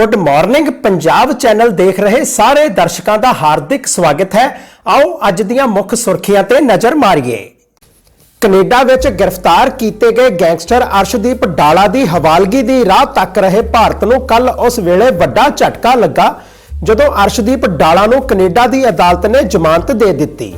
Good morning Punjab channel ਦੇਖ ਰਹੇ ਸਾਰੇ ਦਰਸ਼ਕਾਂ ਦਾ ਹਾਰਦਿਕ ਸਵਾਗਤ ਹੈ। ਆਓ ਅੱਜ ਦੀਆਂ ਮੁੱਖ ਸੁਰਖੀਆਂ ਤੇ ਨਜ਼ਰ ਮਾਰੀਏ। ਕੈਨੇਡਾ ਵਿੱਚ ਗ੍ਰਿਫਤਾਰ ਕੀਤੇ ਗਏ ਗੈਂਗਸਟਰ ਅਰਸ਼ਦੀਪ ਡਾਲਾ ਦੀ ਹਵਾਲਗੀ ਦੀ ਰਾਹ ਤੱਕ ਰਹੇ ਭਾਰਤ ਨੂੰ ਕੱਲ ਉਸ ਵੇਲੇ ਵੱਡਾ ਝਟਕਾ ਲੱਗਾ, ਜਦੋਂ ਅਰਸ਼ਦੀਪ ਡਾਲਾ ਨੂੰ ਕੈਨੇਡਾ ਦੀ ਅਦਾਲਤ ਨੇ ਜ਼ਮਾਨਤ ਦੇ ਦਿੱਤੀ।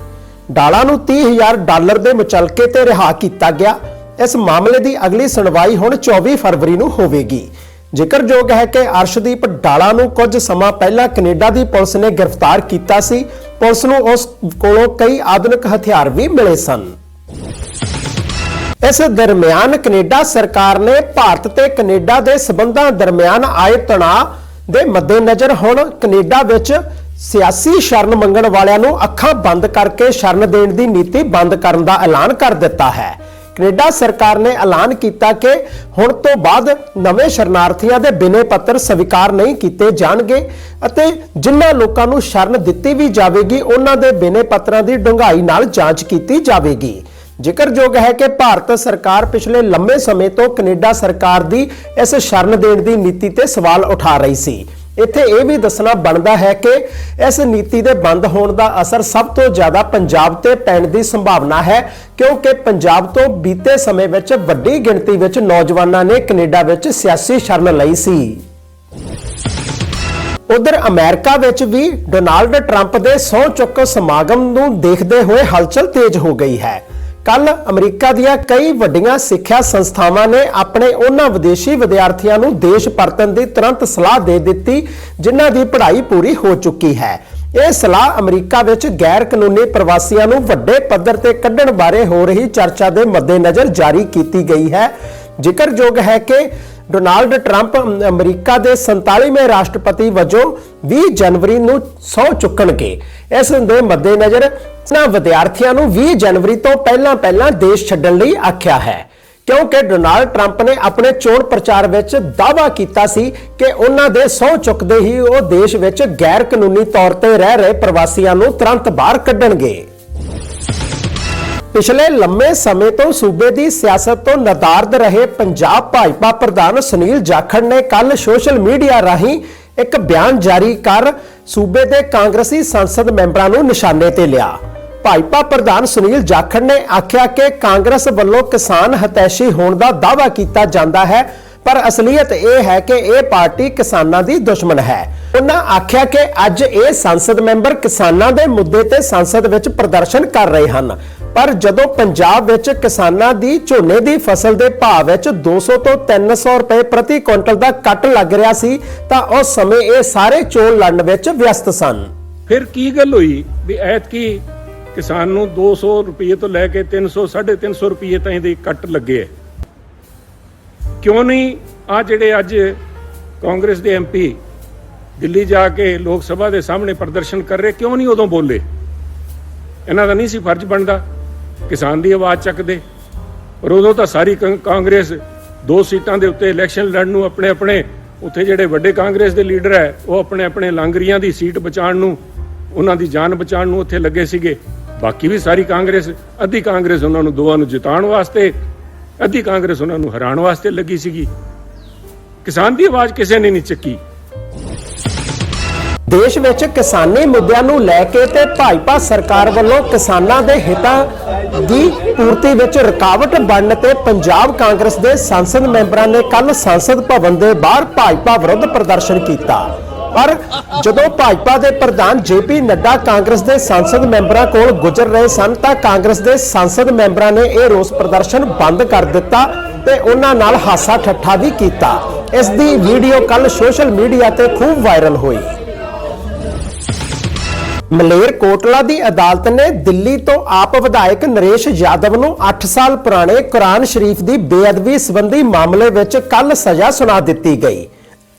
ਡਾਲਾ ਨੂੰ 30000 ਡਾਲਰ ਦੇ ਮੁਚਲਕੇ ਤੇ ਰਿਹਾ ਕੀਤਾ ਗਿਆ। ਇਸ ਮਾਮਲੇ ਦੀ ਅਗਲੀ ਸੁਣਵਾਈ ਹੁਣ 24 ਫਰਵਰੀ ਨੂੰ ਹੋਵੇਗੀ। ਜ਼ਿਕਰਯੋਗ ਹੈ ਕਿ ਅਰਸ਼ਦੀਪ ਡਾਲਾ ਨੂੰ ਕੁਝ ਸਮਾਂ ਪਹਿਲਾਂ ਕੈਨੇਡਾ ਦੀ ਪੁਲਿਸ ਨੇ ਗ੍ਰਿਫਤਾਰ ਕੀਤਾ ਸੀ। ਪੁਲਿਸ ਨੂੰ ਉਸ ਕੋਲੋਂ ਕਈ ਆਧੁਨਿਕ ਹਥਿਆਰ ਵੀ ਮਿਲੇ ਸਨ। ਇਸ ਦਰਮਿਆਨ ਕੈਨੇਡਾ ਸਰਕਾਰ ਨੇ ਭਾਰਤ ਤੇ ਕੈਨੇਡਾ ਦੇ ਸਬੰਧਾਂ ਦਰਮਿਆਨ ਆਏ ਤਣਾਅ ਦੇ ਮੱਦੇਨਜ਼ਰ ਹੁਣ ਕੈਨੇਡਾ ਵਿੱਚ ਸਿਆਸੀ ਸ਼ਰਨ ਮੰਗਣ ਵਾਲਿਆਂ ਨੂੰ ਅੱਖਾਂ ਬੰਦ ਕਰਕੇ ਸ਼ਰਨ ਦੇਣ ਦੀ ਨੀਤੀ ਬੰਦ ਕਰਨ ਦਾ ਐਲਾਨ ਕਰ ਦਿੱਤਾ ਹੈ। ਕੈਨੇਡਾ ਸਰਕਾਰ ਨੇ ਐਲਾਨ ਕੀਤਾ ਕਿ ਹੁਣ ਤੋਂ ਬਾਅਦ ਨਵੇਂ ਸ਼ਰਨਾਰਥੀਆਂ ਦੇ ਬਿਨੇ ਪੱਤਰ ਸਵੀਕਾਰ ਨਹੀਂ ਕੀਤੇ ਜਾਣਗੇ ਅਤੇ ਜਿਨ੍ਹਾਂ ਲੋਕਾਂ ਨੂੰ ਸ਼ਰਨ ਦਿੱਤੀ ਵੀ ਜਾਵੇਗੀ, ਉਹਨਾਂ ਦੇ ਬਿਨੇ ਪੱਤਰਾਂ ਦੀ ਡੂੰਘਾਈ ਨਾਲ ਜਾਂਚ ਕੀਤੀ ਜਾਵੇਗੀ। ਜ਼ਿਕਰਯੋਗ ਹੈ ਕਿ ਭਾਰਤ ਸਰਕਾਰ ਪਿਛਲੇ ਲੰਮੇ ਸਮੇਂ ਤੋਂ ਕੈਨੇਡਾ ਸਰਕਾਰ ਦੀ ਇਸ ਸ਼ਰਨ ਦੇਣ ਦੀ ਨੀਤੀ ਤੇ ਸਵਾਲ ਉਠਾ ਰਹੀ ਸੀ। ਇੱਥੇ ਇਹ ਵੀ ਦੱਸਣਾ ਬਣਦਾ ਹੈ ਕਿ ਇਸ ਨੀਤੀ ਦੇ ਬੰਦ ਹੋਣ ਦਾ ਅਸਰ ਸਭ ਤੋਂ ਜ਼ਿਆਦਾ ਪੰਜਾਬ ਤੇ ਪੈਣ ਦੀ ਸੰਭਾਵਨਾ ਹੈ, ਕਿਉਂਕਿ ਪੰਜਾਬ ਤੋਂ ਬੀਤੇ ਸਮੇਂ ਵਿੱਚ ਵੱਡੀ ਗਿਣਤੀ ਵਿੱਚ ਨੌਜਵਾਨਾਂ ਨੇ ਕੈਨੇਡਾ ਵਿੱਚ ਸਿਆਸੀ ਸ਼ਰਨ ਲਈ ਸੀ। ਉਧਰ ਅਮਰੀਕਾ ਵਿੱਚ ਵੀ ਡੋਨਾਲਡ ਟਰੰਪ ਦੇ ਸਹੁੰ ਚੁੱਕ ਸਮਾਗਮ ਨੂੰ ਦੇਖਦੇ ਹੋਏ ਹਲਚਲ ਤੇਜ਼ ਹੋ ਗਈ ਹੈ। ਕੱਲ ਅਮਰੀਕਾ ਦੀਆਂ ਕਈ ਵੱਡੀਆਂ ਸਿੱਖਿਆ ਸੰਸਥਾਵਾਂ ਨੇ ਆਪਣੇ ਉਹਨਾਂ ਵਿਦੇਸ਼ੀ ਵਿਦਿਆਰਥੀਆਂ ਨੂੰ ਦੇਸ਼ ਪਰਤਣ ਦੀ ਤੁਰੰਤ ਸਲਾਹ ਦੇ ਦਿੱਤੀ, ਜਿਨ੍ਹਾਂ ਦੀ ਪੜ੍ਹਾਈ ਪੂਰੀ ਹੋ ਚੁੱਕੀ ਹੈ। ਇਹ ਸਲਾਹ ਅਮਰੀਕਾ ਵਿੱਚ ਗੈਰ ਕਾਨੂੰਨੀ ਪ੍ਰਵਾਸੀਆਂ ਨੂੰ ਵੱਡੇ ਪੱਧਰ ਤੇ ਕੱਢਣ ਬਾਰੇ ਹੋ ਰਹੀ ਚਰਚਾ ਦੇ ਮੱਦੇਨਜ਼ਰ ਜਾਰੀ ਕੀਤੀ ਗਈ ਹੈ। ਜ਼ਿਕਰਯੋਗ ਹੈ ਕਿ ਡੋਨਾਲਡ ਟਰੰਪ ਅਮਰੀਕਾ ਦੇ 47ਵੇਂ ਰਾਸ਼ਟਰਪਤੀ ਵਜੋਂ 20 ਜਨਵਰੀ ਨੂੰ ਸਹੁੰ ਚੁੱਕਣਗੇ। ਇਸ ਦੇ ਮੱਦੇਨਜ਼ਰ ਇਹਨਾਂ ਵਿਦਿਆਰਥੀਆਂ ਨੂੰ 20 ਜਨਵਰੀ ਤੋਂ ਪਹਿਲਾਂ ਪਹਿਲਾਂ ਦੇਸ਼ ਛੱਡਣ ਲਈ ਆਖਿਆ ਹੈ। ਕਿਉਂਕਿ ਡੋਨਾਲਡ ਟਰੰਪ ਨੇ ਆਪਣੇ ਚੋਣ ਪ੍ਰਚਾਰ ਵਿੱਚ ਦਾਅਵਾ ਕੀਤਾ ਸੀ ਕਿ ਉਹਨਾਂ ਦੇ ਸਹੁੰ ਚੁੱਕਦੇ ਹੀ ਉਹ ਦੇਸ਼ ਵਿੱਚ ਗੈਰ ਕਾਨੂੰਨੀ ਤੌਰ ਤੇ ਰਹਿ ਰਹੇ ਪ੍ਰਵਾਸੀਆਂ ਨੂੰ ਤੁਰੰਤ ਬਾਹਰ ਕੱਢਣਗੇ। ਪਿਛਲੇ ਲੰਮੇ ਸਮੇਂ ਤੋਂ ਸੂਬੇ ਦੀ ਸਿਆਸਤ ਤੋਂ ਨਦਾਰਦ ਰਹੇ ਪੰਜਾਬ ਭਾਜਪਾ ਪ੍ਰਧਾਨ ਸੁਨੀਲ ਜਾਖੜ ਨੇ ਕੱਲ ਸੋਸ਼ਲ ਮੀਡੀਆ ਰਾਹੀਂ ਇੱਕ ਬਿਆਨ ਜਾਰੀ ਕਰ ਸੂਬੇ ਦੇ ਕਾਂਗਰਸੀ ਸੰਸਦ ਮੈਂਬਰਾਂ ਨੂੰ ਨਿਸ਼ਾਨੇ ਤੇ ਲਿਆ। ਭਾਜਪਾ ਪ੍ਰਧਾਨ ਸੁਨੀਲ ਜਾਖੜ ਨੇ ਆਖਿਆ ਕਿ ਕਾਂਗਰਸ ਵੱਲੋਂ ਕਿਸਾਨ ਹਤੈਸ਼ੀ ਹੋਣ ਦਾ ਦਾਅਵਾ ਕੀਤਾ ਜਾਂਦਾ ਹੈ, ਪਰ ਅਸਲੀਅਤ ਇਹ ਹੈ ਕਿ ਇਹ ਪਾਰਟੀ ਕਿਸਾਨਾਂ ਦੀ ਦੁਸ਼ਮਣ ਹੈ। ਉਹਨਾਂ ਆਖਿਆ ਕਿ ਅੱਜ ਇਹ ਸੰਸਦ ਮੈਂਬਰ ਕਿਸਾਨਾਂ ਦੇ ਮੁੱਦੇ ਤੇ ਸੰਸਦ ਵਿੱਚ ਪ੍ਰਦਰਸ਼ਨ ਕਰ ਰਹੇ ਹਨ, ਪਰ ਜਦੋਂ ਪੰਜਾਬ ਵਿੱਚ ਕਿਸਾਨਾਂ ਦੀ ਝੋਨੇ ਦੀ ਫਸਲ ਦੇ ਭਾਅ ਵਿੱਚ 200 ਤੋਂ 300 ਰੁਪਏ ਪ੍ਰਤੀ ਕੁਇੰਟਲ ਦਾ ਕੱਟ ਲੱਗ ਰਿਹਾ ਸੀ, ਤਾਂ ਉਸ ਸਮੇਂ ਇਹ ਸਾਰੇ ਚੋਣ ਲੜਨ ਵਿੱਚ ਵਿਅਸਤ ਸਨ। ਫਿਰ ਕੀ ਗੱਲ ਹੋਈ ਵੀ ਐਤਕੀ ਕਿਸਾਨ ਨੂੰ 200 ਰੁਪਏ ਤੋਂ ਲੈ ਕੇ 300 350 ਰੁਪਏ ਤਾਈਂ ਦੇ ਕੱਟ ਲੱਗੇ ਐ। ਕਿਉਂ ਨਹੀਂ ਆ ਜਿਹੜੇ ਅੱਜ ਕਾਂਗਰਸ ਦੇ ਐਮਪੀ ਦਿੱਲੀ ਜਾ ਕੇ ਲੋਕ ਸਭਾ ਦੇ ਸਾਹਮਣੇ ਪ੍ਰਦਰਸ਼ਨ ਕਰ ਰਹੇ, ਕਿਉਂ ਨਹੀਂ ਉਦੋਂ ਬੋਲੇ? ਇਹਨਾਂ ਦਾ ਨਹੀਂ ਸੀ ਫਰਜ਼ ਬਣਦਾ। ਕਿਸਾਨ ਦੀ ਆਵਾਜ਼ ਚੱਕਦੇ। ਪਰ ਉਦੋਂ ਤਾਂ ਸਾਰੀ ਕਾਂਗਰਸ ਦੋ ਸੀਟਾਂ ਦੇ ਉੱਤੇ ਇਲੈਕਸ਼ਨ ਲੜਨ ਨੂੰ ਆਪਣੇ ਆਪਣੇ ਉੱਥੇ ਜਿਹੜੇ ਵੱਡੇ ਕਾਂਗਰਸ ਦੇ ਲੀਡਰ ਹੈ ਉਹ ਆਪਣੇ ਆਪਣੇ ਲਾਂਗਰੀਆਂ ਦੀ ਸੀਟ ਬਚਾਉਣ ਨੂੰ, ਉਹਨਾਂ ਦੀ ਜਾਨ ਬਚਾਉਣ ਨੂੰ ਉੱਥੇ ਲੱਗੇ ਸੀਗੇ। ਬਾਕੀ ਵੀ ਸਾਰੀ ਕਾਂਗਰਸ, ਅੱਧੀ ਕਾਂਗਰਸ ਉਹਨਾਂ ਨੂੰ ਦੋਵਾਂ ਨੂੰ ਜਿਤਾਉਣ ਵਾਸਤੇ, ਅੱਧੀ ਕਾਂਗਰਸ ਉਹਨਾਂ ਨੂੰ ਹਰਾਉਣ ਵਾਸਤੇ ਲੱਗੀ ਸੀਗੀ। ਕਿਸਾਨ ਦੀ ਆਵਾਜ਼ ਕਿਸੇ ਨੇ ਨਹੀਂ ਚੱਕੀ। ਦੇਸ਼ ਵਿੱਚ ਕਿਸਾਨੀ ਮੁੱਦਿਆਂ ਨੂੰ ਲੈ ਕੇ ਤੇ ਭਾਜਪਾ ਸਰਕਾਰ ਵੱਲੋਂ ਕਿਸਾਨਾਂ ਦੇ ਹਿੱਤਾਂ ਦੀ ਪੂਰਤੀ ਵਿੱਚ ਰੁਕਾਵਟ ਬਣਨ ਤੇ ਪੰਜਾਬ ਕਾਂਗਰਸ ਦੇ ਸੰਸਦ ਮੈਂਬਰਾਂ ਨੇ ਕੱਲ ਸੰਸਦ ਭਵਨ ਦੇ ਬਾਹਰ ਭਾਜਪਾ ਵਿਰੁੱਧ ਪ੍ਰਦਰਸ਼ਨ ਕੀਤਾ। ਪਰ ਜਦੋਂ ਭਾਜਪਾ ਦੇ ਪ੍ਰਧਾਨ ਜੇਪੀ ਨੱਡਾ ਕਾਂਗਰਸ ਦੇ ਸੰਸਦ ਮੈਂਬਰਾਂ ਕੋਲ ਗੁਜ਼ਰ ਰਹੇ ਸਨ ਤਾਂ ਕਾਂਗਰਸ ਦੇ ਸੰਸਦ ਮੈਂਬਰਾਂ ਨੇ ਇਹ ਰੋਸ ਪ੍ਰਦਰਸ਼ਨ ਬੰਦ ਕਰ ਦਿੱਤਾ ਤੇ ਉਹਨਾਂ ਨਾਲ ਹਾਸਾ ਠੱਠਾ ਵੀ ਕੀਤਾ। ਇਸ ਦੀ ਵੀਡੀਓ ਕੱਲ ਸੋਸ਼ਲ ਮੀਡੀਆ ਤੇ ਖੂਬ ਵਾਇਰਲ ਹੋਈ। ਮਲੇਰ ਕੋਟਲਾ ਦੀ ਅਦਾਲਤ ਨੇ ਦਿੱਲੀ ਤੋਂ ਆਪ ਵਿਧਾਇਕ ਨਰੇਸ਼ ਯਾਦਵ ਨੂੰ 8 ਸਾਲ ਪੁਰਾਣੇ ਕੁਰਾਨ ਸ਼ਰੀਫ ਦੀ ਬੇਅਦਬੀ ਸੰਬੰਧੀ ਮਾਮਲੇ ਵਿੱਚ ਕੱਲ ਸਜ਼ਾ ਸੁਣਾ ਦਿੱਤੀ ਗਈ।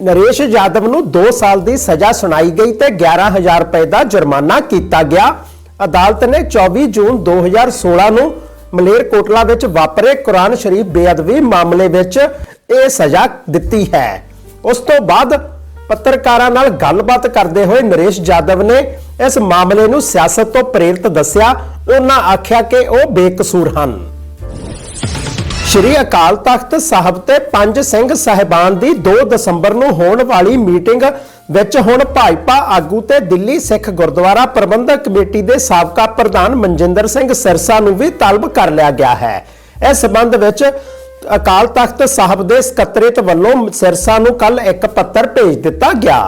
ਨਰੇਸ਼ ਯਾਦਵ ਨੂੰ 2 ਸਾਲ ਦੀ ਸਜ਼ਾ ਸੁਣਾਈ ਗਈ ਤੇ 11000 ਰੁਪਏ ਦਾ ਜੁਰਮਾਨਾ ਕੀਤਾ ਗਿਆ। ਅਦਾਲਤ ਨੇ 24 ਜੂਨ 2016 ਨੂੰ ਮਲੇਰ ਵਿੱਚ ਵਾਪਰੇ ਕੁਰਾਨ ਸ਼ਰੀਫ ਬੇਅਦਬੀ ਮਾਮਲੇ ਵਿੱਚ ਇਹ ਸਜ਼ਾ ਦਿੱਤੀ ਹੈ। ਉਸ ਤੋਂ ਬਾਅਦ ਪੱਤਰਕਾਰਾਂ ਨਾਲ ਗੱਲਬਾਤ ਕਰਦੇ ਹੋਏ ਨਰੇਸ਼ ਯਾਦਵ ਨੇ ਇਸ ਮਾਮਲੇ ਨੂੰ ਸਿਆਸਤ ਤੋਂ ਪ੍ਰੇਰਿਤ ਦੱਸਿਆ। ਉਹਨਾਂ ਆਖਿਆ ਕਿ ਉਹ ਬੇਕਸੂਰ ਹਨ। ਸ਼੍ਰੀ ਅਕਾਲ ਤਖਤ ਸਾਹਿਬ ਤੇ ਪੰਜ ਸਿੰਘ ਸਾਹਿਬਾਨ ਦੀ 2 ਦਸੰਬਰ ਨੂੰ ਹੋਣ ਵਾਲੀ ਮੀਟਿੰਗ ਵਿੱਚ ਹੁਣ ਭਾਜਪਾ ਆਗੂ ਤੇ ਦਿੱਲੀ ਸਿੱਖ ਗੁਰਦੁਆਰਾ ਪ੍ਰਬੰਧਕ ਕਮੇਟੀ ਦੇ ਸਾਬਕਾ ਪ੍ਰਧਾਨ ਮਨਜਿੰਦਰ ਸਿੰਘ ਸਿਰਸਾ ਨੂੰ ਵੀ ਤਲਬ ਕਰ ਲਿਆ ਗਿਆ ਹੈ। ਇਸ ਸਬੰਧ ਵਿੱਚ ਅਕਾਲ ਤਖਤ ਸਾਹਿਬ ਦੇ ਸਕੱਤਰੇਤ ਵੱਲੋਂ ਸਿਰਸਾ ਨੂੰ ਕੱਲ ਇੱਕ ਪੱਤਰ ਭੇਜ ਦਿੱਤਾ ਗਿਆ।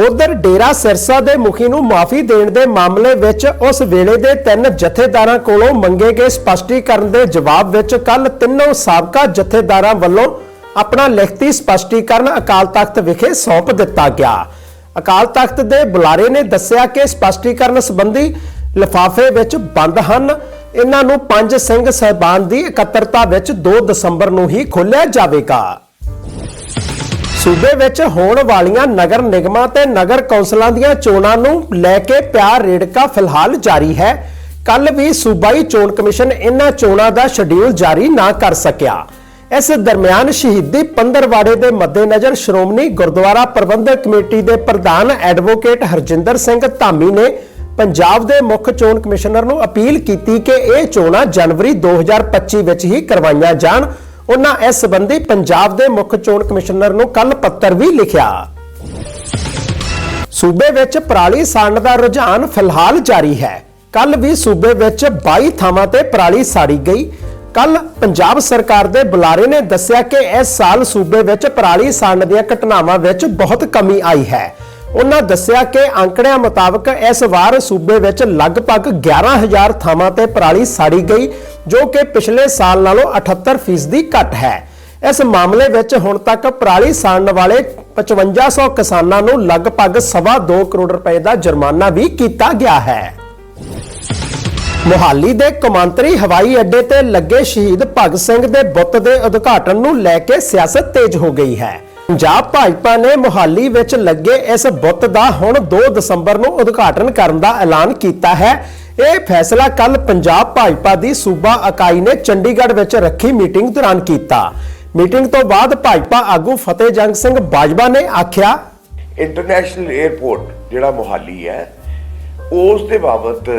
ਉਧਰ ਡੇਰਾ ਸਿਰਸਾ ਦੇ ਮੁਖੀ ਨੂੰ ਮਾਫੀ ਦੇਣ ਦੇ ਮਾਮਲੇ ਵਿੱਚ ਉਸ ਵੇਲੇ ਦੇ ਤਿੰਨ ਜਥੇਦਾਰਾਂ ਕੋਲੋਂ ਮੰਗੇ ਗਏ ਸਪਸ਼ਟੀਕਰਨ ਦੇ ਜਵਾਬ ਵਿੱਚ ਕੱਲ ਤਿੰਨੋਂ ਸਾਬਕਾ ਜਥੇਦਾਰਾਂ ਵੱਲੋਂ ਆਪਣਾ ਲਿਖਤੀ ਸਪਸ਼ਟੀਕਰਨ ਅਕਾਲ ਤਖਤ ਵਿਖੇ ਸੌਂਪ ਦਿੱਤਾ ਗਿਆ। ਅਕਾਲ ਤਖਤ ਦੇ ਬੁਲਾਰੇ ਨੇ ਦੱਸਿਆ ਕਿ ਸਪਸ਼ਟੀਕਰਨ ਸੰਬੰਧੀ ਲਿਫਾਫੇ ਵਿੱਚ ਬੰਦ ਹਨ। ਇਹਨਾਂ ਨੂੰ ਪੰਜ ਸਿੰਘ ਸਹਿਬਾਨ ਦੀ ਇਕੱਤਰਤਾ ਵਿੱਚ 2 ਦਸੰਬਰ ਨੂੰ ਹੀ ਖੋਲ੍ਹਿਆ ਜਾਵੇਗਾ। ਸੂਬੇ ਵਿੱਚ ਹੋਣ ਵਾਲੀਆਂ ਨਗਰ ਨਿਗਮਾਂ ਤੇ ਨਗਰ ਕੌਂਸਲਾਂ ਦੀਆਂ ਚੋਣਾਂ ਨੂੰ ਲੈ ਕੇ ਪਿਆਰ ਰੇੜਕਾ ਫਿਲਹਾਲ ਜਾਰੀ ਹੈ। ਕੱਲ ਵੀ ਸੂਬਾਈ ਚੋਣ ਕਮਿਸ਼ਨ ਇਹਨਾਂ ਚੋਣਾਂ ਦਾ ਸ਼ਡਿਊਲ ਜਾਰੀ ਨਾ ਕਰ ਸਕਿਆ। ਇਸ ਦਰਮਿਆਨ ਸ਼ਹੀਦੀ ਪੰਦਰਵਾੜੇ ਦੇ ਮੱਦੇਨਜ਼ਰ ਸ਼੍ਰੋਮਣੀ ਗੁਰਦੁਆਰਾ ਪ੍ਰਬੰਧਕ ਕਮੇਟੀ ਦੇ ਪ੍ਰਧਾਨ ਐਡਵੋਕੇਟ ਹਰਜਿੰਦਰ ਸਿੰਘ ਧਾਮੀ ਨੇ ਪੰਜਾਬ ਦੇ ਮੁੱਖ ਚੋਣ ਕਮਿਸ਼ਨਰ ਨੂੰ ਅਪੀਲ ਕੀਤੀ ਕਿ ਇਹ ਚੋਣਾਂ ਜਨਵਰੀ 2025 ਵਿੱਚ ਹੀ ਕਰਵਾਈਆਂ ਜਾਣ। ਉਹਨਾਂ ਇਸ ਸੰਬੰਧੀ ਪੰਜਾਬ ਦੇ ਮੁੱਖ ਚੋਣ ਕਮਿਸ਼ਨਰ ਨੂੰ ਕੱਲ ਪੱਤਰ ਵੀ ਲਿਖਿਆ। ਸੂਬੇ ਵਿੱਚ ਪਰਾਲੀ ਸਾੜਨ ਦਾ ਰੁਝਾਨ ਫਿਲਹਾਲ ਜਾਰੀ ਹੈ। ਕੱਲ ਵੀ ਸੂਬੇ ਵਿੱਚ 22 ਥਾਵਾਂ ਤੇ ਪਰਾਲੀ ਸਾੜੀ ਗਈ। ਕੱਲ ਪੰਜਾਬ ਸਰਕਾਰ ਦੇ ਬੁਲਾਰੇ ਨੇ ਦੱਸਿਆ ਕਿ ਇਸ ਸਾਲ ਸੂਬੇ ਵਿੱਚ ਪਰਾਲੀ ਸਾੜਨ ਦੀਆਂ ਘਟਨਾਵਾਂ ਵਿੱਚ ਬਹੁਤ ਕਮੀ ਆਈ ਹੈ। ਉਹਨਾਂ ਦੱਸਿਆ ਕਿ ਅੰਕੜਿਆਂ ਮੁਤਾਬਕ ਇਸ ਵਾਰ ਸੂਬੇ ਵਿੱਚ ਲਗਭਗ 11000 ਥਾਵਾਂ ਤੇ ਪਰਾਲੀ ਸਾੜੀ ਗਈ, ਜੋ ਕਿ ਪਿਛਲੇ ਸਾਲ ਨਾਲੋਂ 78% ਘੱਟ ਹੈ। ਇਸ ਮਾਮਲੇ ਵਿੱਚ ਹੁਣ ਤੱਕ ਪਰਾਲੀ ਸਾੜਨ ਵਾਲੇ 5500 ਕਿਸਾਨਾਂ ਨੂੰ ਲਗਭਗ ਸਵਾ 2 ਕਰੋੜ ਰੁਪਏ ਦਾ ਜੁਰਮਾਨਾ ਵੀ ਕੀਤਾ ਗਿਆ ਹੈ। ਮੁਹਾਲੀ ਦੇ ਕੌਮਾਂਤਰੀ ਹਵਾਈ ਅੱਡੇ ਤੇ ਲੱਗੇ ਸ਼ਹੀਦ ਭਗਤ ਸਿੰਘ ਦੇ ਬੁੱਤ ਦੇ ਉਦਘਾਟਨ ਨੂੰ ਲੈ ਕੇ ਸਿਆਸਤ ਤੇਜ਼ ਹੋ ਗਈ ਹੈ। ਪੰਜਾਬ ਭਾਜਪਾ ਨੇ ਮੁਹਾਲੀ ਵਿੱਚ ਲੱਗੇ ਇਸ ਬੁੱਤ ਦਾ ਹੁਣ 2 ਦਸੰਬਰ ਨੂੰ ਉਦਘਾਟਨ ਕਰਨ ਦਾ ਐਲਾਨ ਕੀਤਾ ਹੈ। ਇਹ ਫੈਸਲਾ ਕੱਲ ਪੰਜਾਬ ਭਾਜਪਾ ਦੀ ਸੂਬਾ ਇਕਾਈ ਨੇ ਚੰਡੀਗੜ੍ਹ ਵਿੱਚ ਰੱਖੀ ਮੀਟਿੰਗ ਦੌਰਾਨ ਕੀਤਾ। ਮੀਟਿੰਗ ਤੋਂ ਬਾਅਦ ਭਾਜਪਾ ਆਗੂ ਫਤਿਹ ਜੰਗ ਸਿੰਘ ਬਾਜਵਾ ਨੇ ਆਖਿਆ ਇੰਟਰਨੈਸ਼ਨਲ 에ਅਰਪੋਰਟ ਜਿਹੜਾ ਮੁਹਾਲੀ ਹੈ, ਉਸ ਦੇ ਬਾਬਤ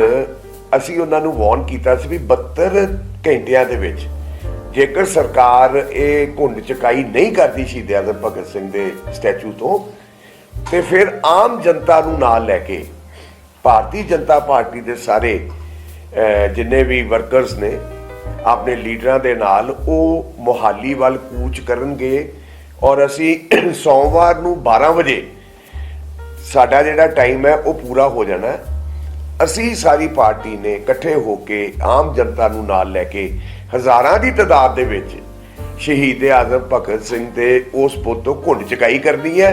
ਅਸੀਂ ਉਹਨਾਂ ਨੂੰ ਵਾਰਨ ਕੀਤਾ ਸੀ ਵੀ 72 ਘੰਟਿਆਂ ਦੇ ਵਿੱਚ ਜੇਕਰ ਸਰਕਾਰ ਇਹ ਘੁੰਡ ਚਕਾਈ ਨਹੀਂ ਕਰਦੀ ਸ਼ਹੀਦ ਆਜ਼ਮ ਭਗਤ ਸਿੰਘ ਦੇ ਸਟੈਚੂ ਤੋਂ, ਤੇ ਫਿਰ ਆਮ ਜਨਤਾ ਨੂੰ ਨਾਲ ਲੈ ਕੇ, ਭਾਰਤੀ ਜਨਤਾ ਪਾਰਟੀ ਦੇ ਸਾਰੇ ਜਿੰਨੇ ਵੀ ਵਰਕਰਸ ਨੇ, ਆਪਣੇ ਲੀਡਰਾਂ ਦੇ ਨਾਲ ਉਹ ਮੁਹਾਲੀ ਵੱਲ ਕੂਚ ਕਰਨਗੇ ਔਰ ਅਸੀਂ ਸੋਮਵਾਰ ਨੂੰ 12 ਵਜੇ ਸਾਡਾ ਜਿਹੜਾ ਟਾਈਮ ਹੈ ਉਹ ਪੂਰਾ ਹੋ ਜਾਣਾ ਅਸੀਂ ਸਾਰੀ ਪਾਰਟੀ ਨੇ ਇਕੱਠੇ ਹੋ ਕੇ ਆਮ ਜਨਤਾ ਨੂੰ ਨਾਲ ਲੈ ਕੇ ਹਜ਼ਾਰਾਂ ਦੀ ਤਾਦਾਦ ਦੇ ਵਿੱਚ ਸ਼ਹੀਦ ਆਜ਼ਮ ਭਗਤ ਸਿੰਘ ਦੇ ਉਸ ਪੁੱਤ ਤੋਂ ਘੁੰਡ ਚਕਾਈ ਕਰਨੀ ਹੈ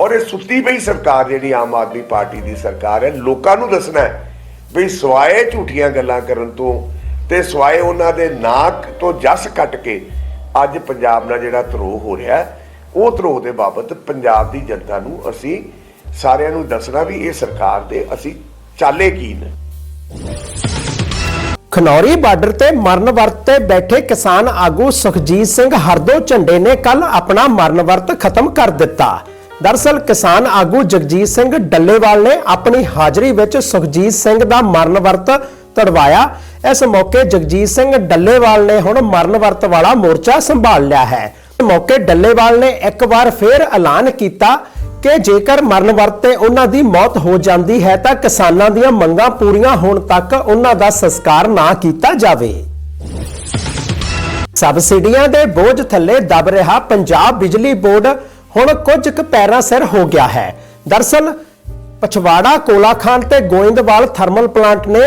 ਔਰ ਇਹ ਸੁੱਤੀ ਪਈ ਸਰਕਾਰ ਜਿਹੜੀ ਆਮ ਆਦਮੀ ਪਾਰਟੀ ਦੀ ਸਰਕਾਰ ਹੈ, ਲੋਕਾਂ ਨੂੰ ਦੱਸਣਾ ਹੈ ਵੀ ਸਵਾਏ ਝੂਠੀਆਂ ਗੱਲਾਂ ਕਰਨ ਤੋਂ ਤੇ ਸਵਾਏ ਉਹਨਾਂ ਦੇ ਨਾਕ ਤੋਂ ਜਸ ਕੱਟ ਕੇ ਅੱਜ ਪੰਜਾਬ ਨਾਲ ਜਿਹੜਾ ਧਰੋਹ ਹੋ ਰਿਹਾ ਉਹ ਧਰੋਹ ਦੇ ਬਾਬਤ ਪੰਜਾਬ ਦੀ ਜਨਤਾ ਨੂੰ ਅਸੀਂ ਸਾਰਿਆਂ ਨੂੰ ਦੱਸਣਾ ਵੀ ਇਹ ਸਰਕਾਰ ਦੇ ਅਸੀਂ ਚਾਲੇ ਕੀ ਨੇ। ਖਨੌਰੀ ਬਾਰਡਰ ਤੇ ਮਰਨ ਵਰਤ ਤੇ ਬੈਠੇ ਕਿਸਾਨ ਆਗੂ ਸੁਖਜੀਤ ਸਿੰਘ ਹਰਦੋ ਝੰਡੇ ਨੇ ਕੱਲ ਆਪਣਾ ਮਰਨ ਵਰਤ ਖਤਮ ਕਰ ਦਿੱਤਾ। ਦਰਸਲ ਕਿਸਾਨ ਆਗੂ ਜਗਜੀਤ ਸਿੰਘ ਡੱਲੇਵਾਲ ਨੇ ਆਪਣੀ ਹਾਜ਼ਰੀ ਵਿੱਚ ਸੁਖਜੀਤ ਸਿੰਘ ਦਾ ਮਰਨ ਵਰਤ ਤੜਵਾਇਆ। ਇਸ ਮੌਕੇ ਜਗਜੀਤ ਸਿੰਘ ਡੱਲੇਵਾਲ ਨੇ ਹੁਣ ਮਰਨ ਵਰਤ ਵਾਲਾ ਮੋਰਚਾ ਸੰਭਾਲ ਲਿਆ ਹੈ। ਮੌਕੇ ਡੱਲੇਵਾਲ ਨੇ ਇੱਕ ਵਾਰ ਫੇਰ ਐਲਾਨ ਕੀਤਾ ਕਿ ਜੇਕਰ ਮਰਨ ਵਰਤ ਉਹਨਾਂ ਦੀ ਮੌਤ ਹੋ ਜਾਂਦੀ ਹੈ ਤਾਂ ਕਿਸਾਨਾਂ ਦੀਆਂ ਮੰਗਾਂ ਪੂਰੀਆਂ ਹੋਣ ਤੱਕ ਉਹਨਾਂ ਦਾ ਸੰਸਕਾਰ ਨਾ ਕੀਤਾ ਜਾਵੇ। ਸਬਸਿਡੀਆਂ ਦੇ ਬੋਝ ਥੱਲੇ ਦਬ ਰਿਹਾ ਪੰਜਾਬ ਬਿਜਲੀ ਬੋਰਡ ਹੁਣ ਕੁਝ ਕੁ ਪੈਰਾਂ ਸਿਰ ਹੋ ਗਿਆ ਹੈ। ਦਰਸਲ, ਪਛਵਾੜਾ, ਕੋਲਾਖਾਨ ਤੇ ਗੋਇੰਦਵਾਲ ਥਰਮਲ ਪਲਾਂਟ ਨੇ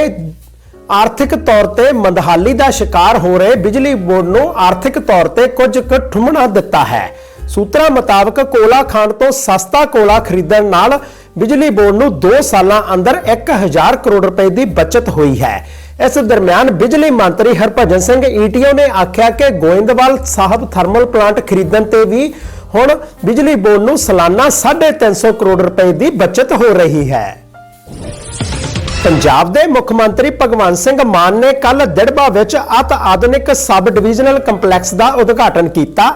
ਆਰਥਿਕ ਤੌਰ ਤੇ ਮੰਦਹਾਲੀ ਦਾ ਸ਼ਿਕਾਰ ਹੋ ਰਹੇ ਬਿਜਲੀ ਬੋਰਡ ਨੂੰ ਆਰਥਿਕ ਤੌਰ ਤੇ ਕੁਝ ਕੁ ਠੁੰਮਣਾ ਦਿੱਤਾ ਹੈ। ਸੂਤਰਾਂ ਮੁਤਾਬਕ ਕੋਲਾ ਖਾਨ ਤੋਂ ਸਸਤਾ ਕੋਲਾ ਖਰੀਦਣ ਨਾਲ ਬਿਜਲੀ ਬੋਰਡ ਨੂੰ 2 ਸਾਲਾਂ ਅੰਦਰ 1000 ਕਰੋੜ ਰੁਪਏ ਦੀ ਬਚਤ ਹੋਈ ਹੈ। ਇਸ ਦਰਮਿਆਨ ਬਿਜਲੀ ਮੰਤਰੀ ਹਰਭਜਨ ਸਿੰਘ ਈਟੀਓ ਨੇ ਆਖਿਆ ਕਿ ਗੋਇੰਦਵਾਲ ਸਾਹਿਬ ਥਰਮਲ ਪਲਾਂਟ ਖਰੀਦਣ ਤੇ ਵੀ ਹੁਣ ਬਿਜਲੀ ਬੋਰਡ ਨੂੰ ਸਾਲਾਨਾ 350 ਕਰੋੜ ਰੁਪਏ ਦੀ ਬਚਤ ਹੋ ਰਹੀ ਹੈ। ਪੰਜਾਬ ਦੇ ਮੁੱਖ ਮੰਤਰੀ ਭਗਵੰਤ ਸਿੰਘ ਮਾਨ ਨੇ ਕੱਲ ਦਿੜਬਾ ਵਿੱਚ ਅਤ ਆਧੁਨਿਕ ਸਬ ਡਿਵੀਜ਼ਨਲ ਕੰਪਲੈਕਸ ਦਾ ਉਦਘਾਟਨ ਕੀਤਾ।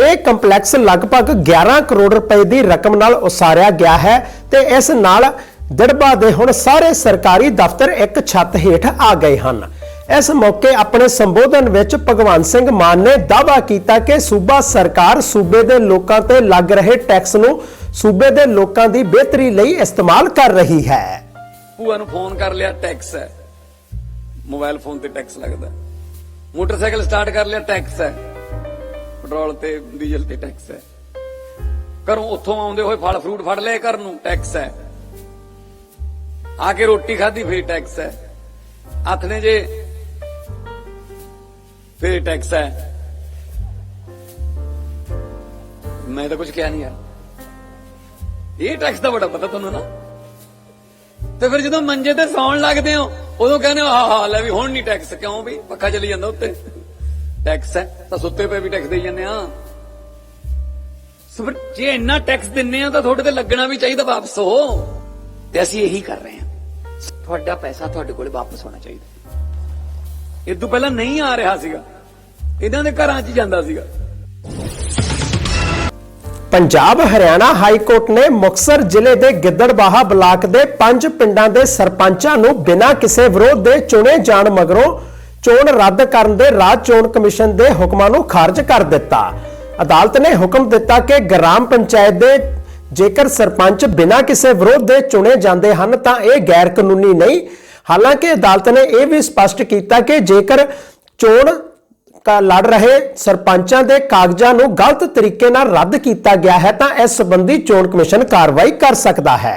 ਇਹ ਕੰਪਲੈਕਸ ਲਗਭਗ 11 ਕਰੋੜ ਰੁਪਏ ਦੀ ਰਕਮ ਨਾਲ ਉਸਾਰਿਆ ਗਿਆ ਹੈ ਤੇ ਇਸ ਨਾਲ ਦਿੜਬਾ ਦੇ ਹੁਣ ਸਾਰੇ ਸਰਕਾਰੀ ਦਫ਼ਤਰ ਇੱਕ ਛੱਤ ਹੇਠ ਆ ਗਏ ਹਨ। ਇਸ ਮੌਕੇ ਆਪਣੇ ਸੰਬੋਧਨ ਵਿੱਚ ਭਗਵੰਤ ਸਿੰਘ ਮਾਨ ਨੇ ਦਾਅਵਾ ਕੀਤਾ ਕਿ ਸੂਬਾ ਸਰਕਾਰ ਸੂਬੇ ਦੇ ਲੋਕਾਂ ਤੇ ਲੱਗ ਰਹੇ ਟੈਕਸ ਨੂੰ ਸੂਬੇ ਦੇ ਲੋਕਾਂ ਦੀ ਬਿਹਤਰੀ ਲਈ ਇਸਤੇਮਾਲ ਕਰ ਰਹੀ ਹੈ। ਭੂਆ ਨੂੰ ਫੋਨ ਕਰ ਲਿਆ, ਟੈਕਸ ਹੈ। ਮੋਬਾਈਲ ਫੋਨ ਤੇ ਟੈਕਸ ਲੱਗਦਾ। ਮੋਟਰਸਾਈਕਲ ਸਟਾਰਟ ਕਰ ਲਿਆ, ਟੈਕਸ ਹੈ। ਪੈਟਰੋਲ ਤੇ ਡੀਜ਼ਲ ਤੇ ਟੈਕਸ ਹੈ। ਘਰੋਂ ਉੱਥੋਂ ਆਉਂਦੇ ਹੋਏ ਫਲ ਫਰੂਟ ਫੜ ਲਏ ਘਰ ਨੂੰ, ਟੈਕਸ ਹੈ। ਆ ਕੇ ਰੋਟੀ ਖਾਧੀ, ਫੇਰ ਟੈਕਸ ਹੈ। ਆਥਣੇ ਜੇ ਫੇਰ ਟੈਕਸ ਹੈ। ਮੈਂ ਤਾਂ ਕੁਝ ਕਿਹਾ ਨਹੀਂ ਯਾਰ। ਇਹ ਟੈਕਸ ਦਾ ਬੜਾ ਪਤਾ ਤੁਹਾਨੂੰ ਨਾ। ਤੇ ਫਿਰ ਜਦੋਂ ਮੰਜੇ ਤੇ ਸੌਣ ਲੱਗਦੇ ਹੋ, ਉਦੋਂ ਕਹਿੰਦੇ ਹੋ ਲੈ ਵੀ ਹੁਣ ਨਹੀਂ ਟੈਕਸ, ਕਿਉਂ ਵੀ ਪੱਖਾ ਚੱਲੀ ਜਾਂਦਾ ਉੱਤੇ। ਟੈਕਸ ਹੈ, ਤਾਂ ਸੁੱਤੇ ਪਏ ਵੀ ਟੈਕਸ ਦੇਈ ਜਾਂਦੇ ਆ ਸੋ ਜੇ ਇੰਨਾ ਟੈਕਸ ਦਿੰਨੇ ਆ ਤਾਂ ਤੁਹਾਡੇ ਤੇ ਲੱਗਣਾ ਵੀ ਚਾਹੀਦਾ ਵਾਪਸ ਹੋ ਤੇ ਅਸੀਂ ਇਹੀ ਕਰ ਰਹੇ ਹਾਂ। ਤੁਹਾਡਾ ਪੈਸਾ ਤੁਹਾਡੇ ਕੋਲੇ ਵਾਪਸ ਹੋਣਾ ਚਾਹੀਦਾ। ਇਹ ਤੋਂ ਪਹਿਲਾਂ ਨਹੀਂ ਆ ਰਿਹਾ ਸੀਗਾ। ਇਹਨਾਂ ਦੇ ਘਰਾਂ 'ਚ ਜਾਂਦਾ ਸੀਗਾ। ਪੰਜਾਬ, ਹਰਿਆਣਾ ਹਾਈ ਕੋਰਟ ਨੇ ਮੁਕਤਸਰ ਜ਼ਿਲ੍ਹੇ ਦੇ ਗਿੱਦੜਬਾਹਾ ਬਲਾਕ ਦੇ ਪੰਜ ਪਿੰਡਾਂ ਦੇ ਸਰਪੰਚਾਂ ਨੂੰ ਬਿਨਾਂ ਕਿਸੇ ਵਿਰੋਧ ਦੇ ਚੁਣੇ ਜਾਣ ਮਗਰੋਂ ਚੋਣ ਰੱਦ ਕਰਨ ਦੇ ਰਾਜ ਚੋਣ ਕਮਿਸ਼ਨ ਦੇ ਹੁਕਮਾਂ ਨੂੰ ਖਾਰਜ ਕਰ ਦਿੱਤਾ। ਅਦਾਲਤ ਨੇ ਹੁਕਮ ਦਿੱਤਾ ਕਿ ਗ੍ਰਾਮ ਪੰਚਾਇਤ ਦੇ ਜੇਕਰ ਸਰਪੰਚ ਬਿਨਾਂ ਕਿਸੇ ਵਿਰੋਧ ਦੇ ਚੁਣੇ ਜਾਂਦੇ ਹਨ ਤਾਂ ਇਹ ਗੈਰ ਕਾਨੂੰਨੀ ਨਹੀਂ। ਹਾਲਾਂਕਿ ਅਦਾਲਤ ਨੇ ਇਹ ਵੀ ਸਪਸ਼ਟ ਕੀਤਾ ਕਿ ਜੇਕਰ ਚੋਣ ਕਾ ਲੜ ਰਹੇ ਸਰਪੰਚਾਂ ਦੇ ਕਾਗਜ਼ਾਂ ਨੂੰ ਗਲਤ ਤਰੀਕੇ ਨਾਲ ਰੱਦ ਕੀਤਾ ਗਿਆ ਹੈ ਤਾਂ ਇਸ ਸੰਬੰਧੀ ਚੋਣ ਕਮਿਸ਼ਨ ਕਾਰਵਾਈ ਕਰ ਸਕਦਾ ਹੈ।